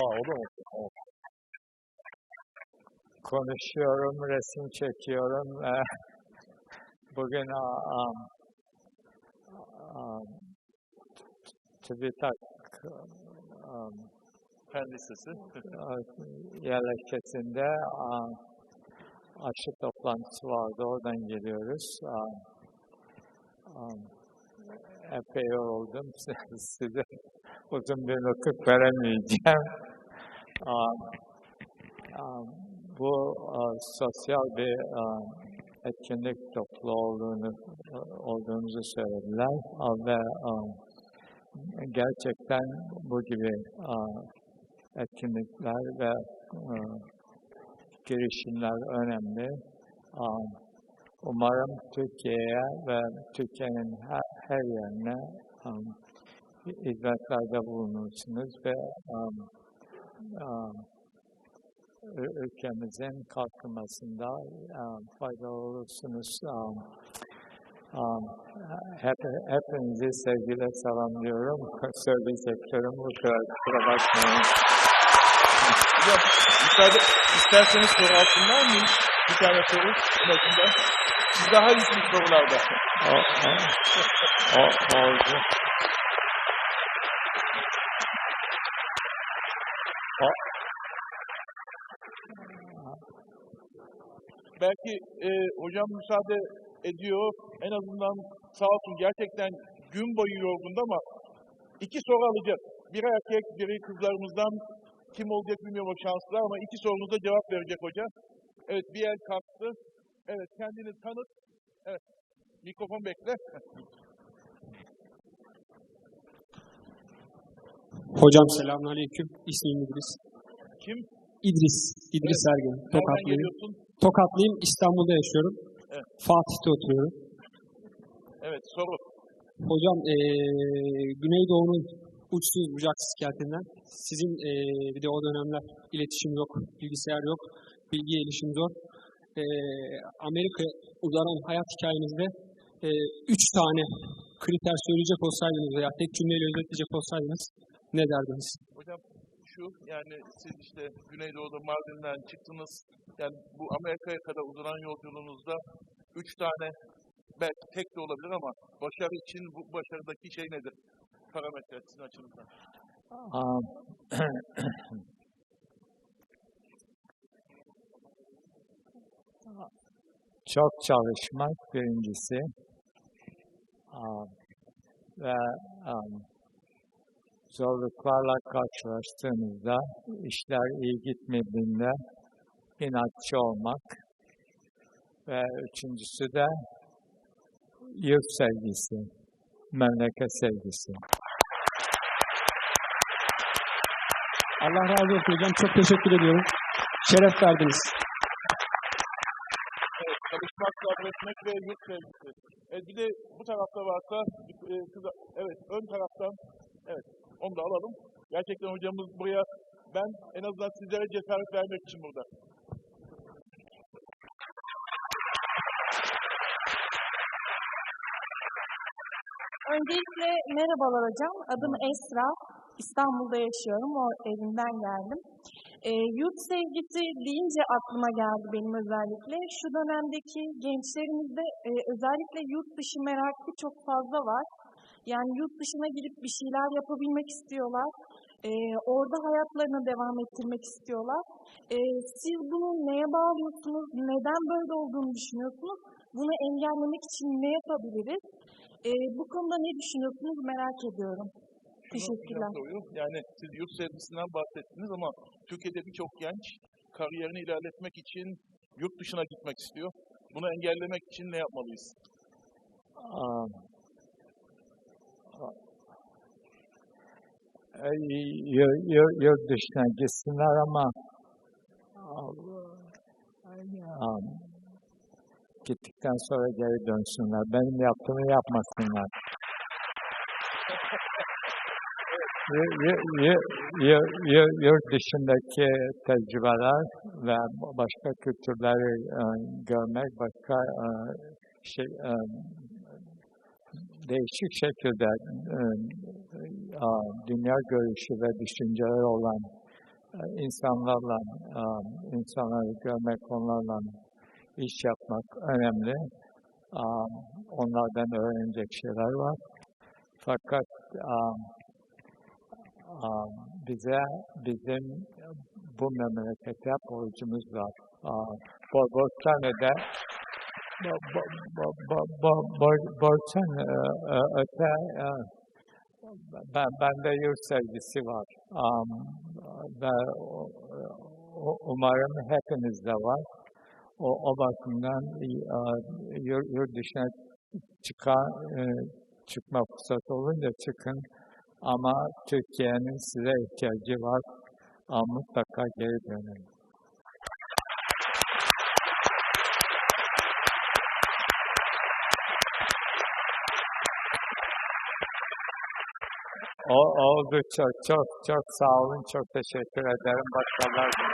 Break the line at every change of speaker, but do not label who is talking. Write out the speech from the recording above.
Ha o da mı? O.
konuşuyorum, resim çekiyorum. ve Bugün um, um, TÜBİTAK um,
Fen Lisesi.
yerleşkesinde um, aşı toplantısı vardı. Oradan geliyoruz. Um, um, epey yoruldum. Size uzun bir nutuk veremeyeceğim. Um, um, bu sosyal bir etkinlik toplu olduğunu olduğumuzu söylediler ve gerçekten bu gibi etkinlikler ve girişimler önemli. Um, umarım Türkiye'ye ve Türkiye'nin her, her yerine um, hizmetlerde bulunursunuz ve um, um, ülkemizin kalkınmasında um, faydalı olursunuz. Um, um, hep, hepinizi sevgiyle selamlıyorum. Söyleyeceklerim bu kadar. Kusura bakmayın.
Hocam müsaade, isterseniz soru altından mı? Bir tane soru metinde. Siz daha iyisiniz sorularda.
O, o, o, oldu. O,
Belki e, hocam müsaade ediyor. En azından sağ olsun gerçekten gün boyu yorgundu ama iki soru alacak. Biri erkek, biri kızlarımızdan kim olacak bilmiyorum o şanslar ama iki sorumuza cevap verecek hoca. Evet bir el kalktı. Evet kendini tanıt. Evet mikrofon bekle.
Hocam selamünaleyküm. İsmim İdris.
Kim?
İdris. İdris Ergin.
Nereden
Tokatlıyım. Tokatlıyım. İstanbul'da yaşıyorum.
Evet.
Fatih'te oturuyorum.
Evet soru.
Hocam eee Güneydoğu'nun uçsuz bucaksız kentinden sizin eee bir de o dönemler iletişim yok, bilgisayar yok, bilgi erişim zor. Eee Amerika uzanan hayat hikayenizde eee, üç tane kriter söyleyecek olsaydınız veya tek cümleyle özetleyecek olsaydınız ne derdiniz?
Hocam şu yani siz işte Güneydoğu'da Mardin'den çıktınız. Yani bu Amerika'ya kadar uzanan yolculuğunuzda üç tane belki tek de olabilir ama başarı için bu başarıdaki şey nedir? Parametre sizin açınızdan.
um, çok çalışmak birincisi. Um, ve um, zorluklarla karşılaştığınızda işler iyi gitmediğinde inatçı olmak. Ve üçüncüsü de yurt sevgisi, memleket sevgisi.
Allah razı olsun hocam. Çok teşekkür ediyorum. Şeref verdiniz.
Evet, çalışmak, sabretmek ve yurt sevgisi. Evet, bir de bu tarafta varsa, e, kıza, evet ön taraftan, evet onu da alalım. Gerçekten hocamız buraya, ben en azından sizlere cesaret vermek için burada.
Öncelikle merhabalar hocam. Adım Esra. İstanbul'da yaşıyorum. O evimden geldim. E, yurt sevgisi deyince aklıma geldi benim özellikle. Şu dönemdeki gençlerimizde e, özellikle yurt dışı merakı çok fazla var. Yani yurt dışına gidip bir şeyler yapabilmek istiyorlar. E, orada hayatlarını devam ettirmek istiyorlar. E, siz bunu neye bağlıyorsunuz? Neden böyle olduğunu düşünüyorsunuz? Bunu engellemek için ne yapabiliriz? E, bu konuda ne düşünüyorsunuz merak ediyorum. Teşekkürler.
Yani siz yurt sevgisinden bahsettiniz ama Türkiye'de birçok genç kariyerini ilerletmek için yurt dışına gitmek istiyor. Bunu engellemek için ne yapmalıyız?
Yurt dışına gitsinler ama gittikten sonra geri dönsünler. Benim yaptığımı yapmasınlar. Yurt dışındaki tecrübeler ve başka kültürleri e, görmek, başka e, şey e, değişik şekilde dünya görüşü ve düşünceleri olan insanlarla, insanları görmek, onlarla iş yapmak önemli. Onlardan öğrenecek şeyler var. Fakat bize, bizim bu memlekete borcumuz var. Bo- Bostanlı'da Bo- bo- bo- bo- bo- bo- borçtan e, e, öte e, ben, bende yurt sevgisi var. Ve umarım hepimizde var. O, o bakımdan yurt, dışına çıkan, çıkma fırsatı olunca çıkın. Ama Türkiye'nin size ihtiyacı var. Ama mutlaka geri dönün. O, oldu çok çok çok sağ olun. Çok teşekkür ederim. Başkalar